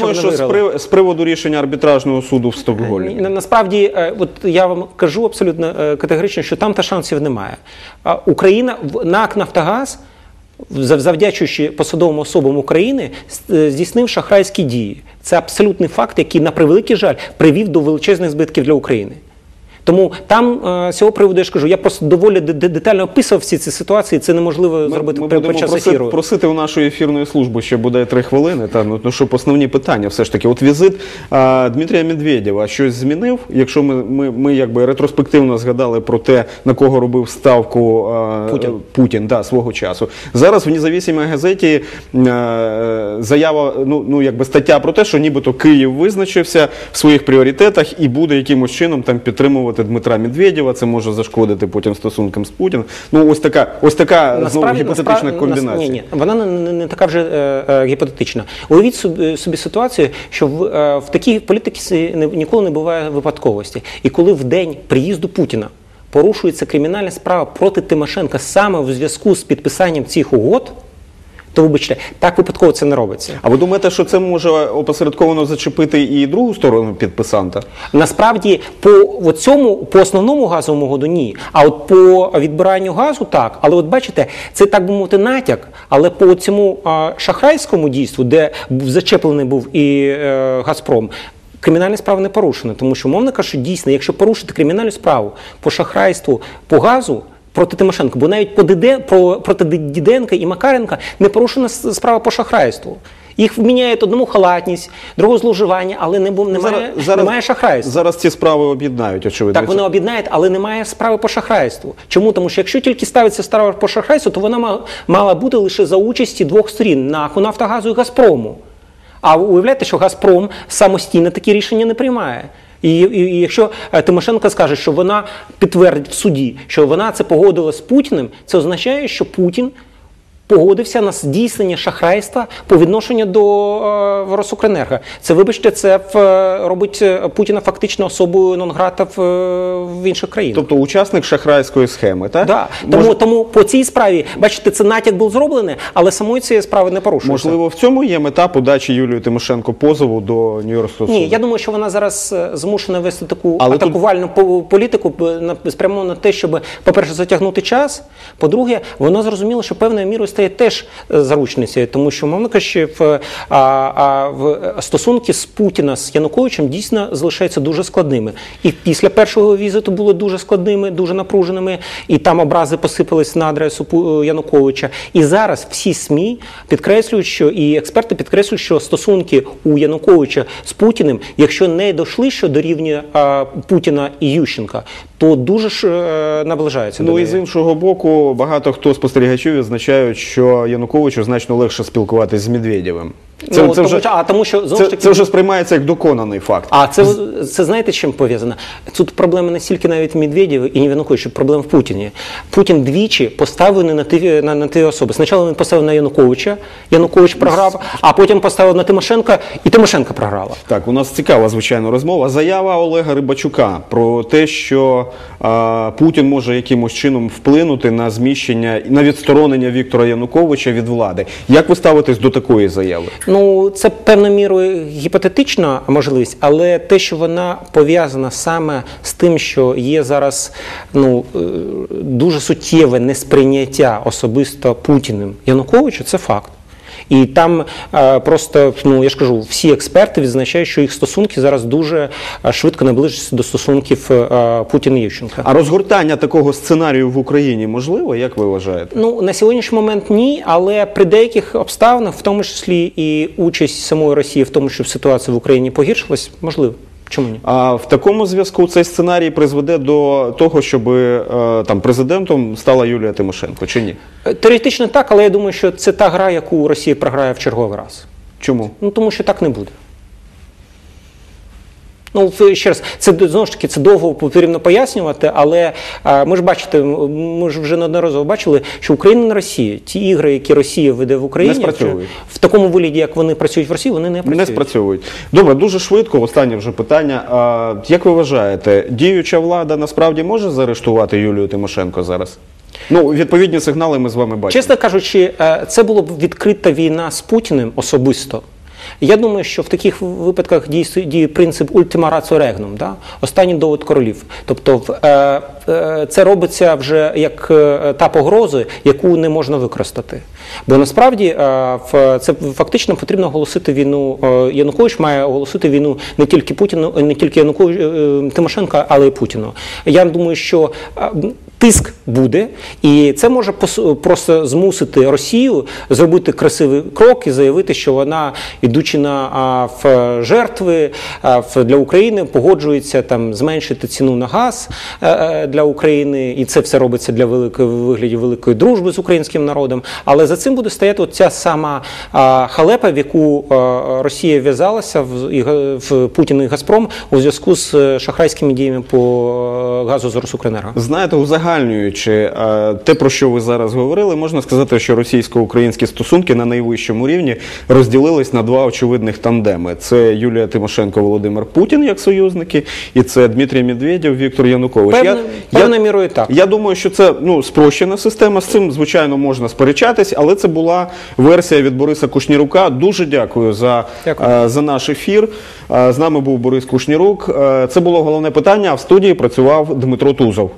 думаю, що з, при, з приводу рішення арбітражного суду в Стокгольмі. Насправді, е, от я вам кажу абсолютно е, категорично, що там та шансів немає. Україна в- НАК Нафтогаз, зав- завдячуючи посадовим особам України, е, здійснив шахрайські дії. Це абсолютний факт, який, на превеликий жаль, привів до величезних збитків для України. Тому там е, з цього приводу я ж кажу, я просто доволі де- де- детально описував всі ці ситуації. Це неможливо зробити ми при- будемо під час просити, ефіру. просити у нашої ефірної служби ще буде три хвилини. Та ну, ну щоб основні питання, все ж таки, от візит а, Дмитрія Медведєва щось змінив. Якщо ми, ми, ми якби ретроспективно згадали про те, на кого робив ставку а, Путін. Путін да, свого часу. Зараз в независимій газеті е, заява, ну, ну якби стаття про те, що нібито Київ визначився в своїх пріоритетах і буде якимось чином там підтримувати Дмитра Медведєва. Це може зашкодити потім стосункам з Путіним. Ну ось така, ось така знову гіпотетична насправді- комбінація. Ні, ні, вона не, не, не така вже е, е, гіпотетична. Уявіть собі, собі ситуацію, що в, е, в такій політиці не- ніколи не буває випадковості. І коли в день приїзду Путіна порушується кримінальна справа проти Тимошенка саме в зв'язку з підписанням цих угод, то вибачте, так випадково це не робиться. А ви думаєте, що це може опосередковано зачепити і другу сторону підписанта? Насправді, по цьому, по основному газовому году ні. А от по відбиранню газу так. Але от бачите, це так би мовити натяк. Але по цьому а, шахрайському дійству, де зачеплений був і е, Газпром. Кримінальна справа не порушена, тому що, мовно кажучи, дійсно, якщо порушити кримінальну справу по шахрайству по газу проти Тимошенко, бо навіть по ДД, про, проти Діденка і Макаренка не порушена справа по шахрайству. Їх вміняють одному халатність, другому зловживання, але не, бу- немає, немає шахрайства. Зараз ці справи об'єднають, очевидно. Так, вони об'єднають, але немає справи по шахрайству. Чому? Тому що якщо тільки ставиться справа по шахрайству, то вона мала бути лише за участі двох сторін НАКу, Нафтогазу і Газпрому. А уявляєте, що Газпром самостійно такі рішення не приймає. І, і, і якщо е, Тимошенко скаже, що вона підтвердить в суді, що вона це погодила з Путіним, це означає, що Путін погодився на здійснення шахрайства по відношенню до е, Росукренерго. Це, вибачте, це е, робить е, Путіна фактично особою нонграта в, в інших країнах. Тобто учасник шахрайської схеми, так? Да. Тому, тому по цій справі, бачите, це натяк був зроблений, але самої цієї справи не порушується. Можливо, в цьому є мета подачі Юлії Тимошенко позову до Нью-Йоркського суду? Ні, я думаю, що вона зараз змушена вести таку Але атакувальну по- політику б, на- те, щоб, по-перше, затягнути час. По-друге, воно зрозуміло, що певною мірою стає теж е, заручницею, тому що, мовно кажучи, в, а, а, в стосунки з Путіна з Януковичем дійсно залишаються дуже складними. І після першого візиту були дуже складними, дуже напруженими, і там образи посипались на адресу е, Януковича. І зараз всі СМІ підкреслюють, що і експерти підкреслюють, що стосунки у Януковича з Путіним, якщо не дійшли що до рівня а, Путіна і Ющенка, то дуже ж е, наближаються до Ну і з іншого боку, багато хто спостерігачів відзначають, що Януковичу значно легше спілкуватись з Медведєвим. Це, Ну, це, вже, а тому що знову це, таки це вже сприймається як доконаний факт. А це, це знаєте, чим пов'язано? Тут проблема не стільки навіть Медведєва і Януковича, проблема в Путіні. Путін двічі поставив на ті, на, на ті особи. Спочатку він поставив на Януковича, Янукович програв, а потім поставив на Тимошенка, і Тимошенка програла. Так, у нас цікава, звичайно, розмова. Заява Олега Рибачука про те, що а, Путін може якимось чином вплинути на зміщення на відсторонення Віктора Януковича від влади. Як ви ставитесь до такої заяви? Ну, це певною мірою гіпотетична можливість, але те, що вона пов'язана саме з тим, що є зараз ну, е, дуже суттєве несприйняття особисто Путіним Януковича, це факт. І там е, просто, ну я ж кажу, всі експерти відзначають, що їх стосунки зараз дуже е, швидко наближаються до стосунків е, Путіна і Ющенка. А розгортання такого сценарію в Україні можливо, як ви вважаєте? Ну на сьогоднішній момент ні, але при деяких обставинах, в тому числі і участь самої Росії в тому, щоб ситуація в Україні погіршилась, можливо. Чому ні? А в такому зв'язку цей сценарій призведе до того, щоб е, там президентом стала Юлія Тимошенко, чи ні? Е, Теоретично так, але я думаю, що це та гра, яку Росія програє в черговий раз. Чому? Ну тому що так не буде. Ну, ще раз, це знову ж таки це довго потрібно пояснювати, але а, ми ж бачите, ми ж вже неодноразово бачили, що Україна не Росія. Ті ігри, які Росія веде в Україні, Не в такому вигляді, як вони працюють в Росії, вони не працюють. Не спрацьовують. Добре, дуже швидко. Останнє вже питання. А, як ви вважаєте, діюча влада насправді може заарештувати Юлію Тимошенко зараз? Ну, відповідні сигнали ми з вами бачимо. Чесно кажучи, е, це була б відкрита війна з Путіним особисто. Я думаю, що в таких випадках діє, принцип ультима ratio регнум, да? останній довод королів. Тобто в, е, це робиться вже як е, та погроза, яку не можна використати. Бо насправді е, це фактично потрібно оголосити війну. е, Янукович має оголосити війну не тільки Путіну, не тільки Янукович, е, Тимошенко, але й Путіну. Я думаю, що е, Тиск буде, і це може просто змусити Росію зробити красивий крок і заявити, що вона, ідучи на в жертви для України, погоджується там зменшити ціну на газ е, е, для України, і це все робиться для великої вигляді великої дружби з українським народом. Але за цим буде стояти от ця сама а, халепа, в яку а, Росія в'язалася в, і в Путін і Газпром у зв'язку з е, шахрайськими діями по е, газу з Росукренерго. Знаєте, узагальнюючи е, те, про що ви зараз говорили, можна сказати, що російсько-українські стосунки на найвищому рівні розділились на два очевидних тандеми: це Юлія Тимошенко, Володимир Путін як союзники, і це Дмитрій Медведєв, Віктор Янукович. Певне- певною мірою так. Я думаю, що це ну спрощена система. З цим звичайно можна сперечатись, але це була версія від Бориса Кушнірука. Дуже дякую за, Дякую. е, за наш ефір. Е, З нами був Борис Кушнірук. Е, Це було головне питання. А в студії працював Дмитро Тузов.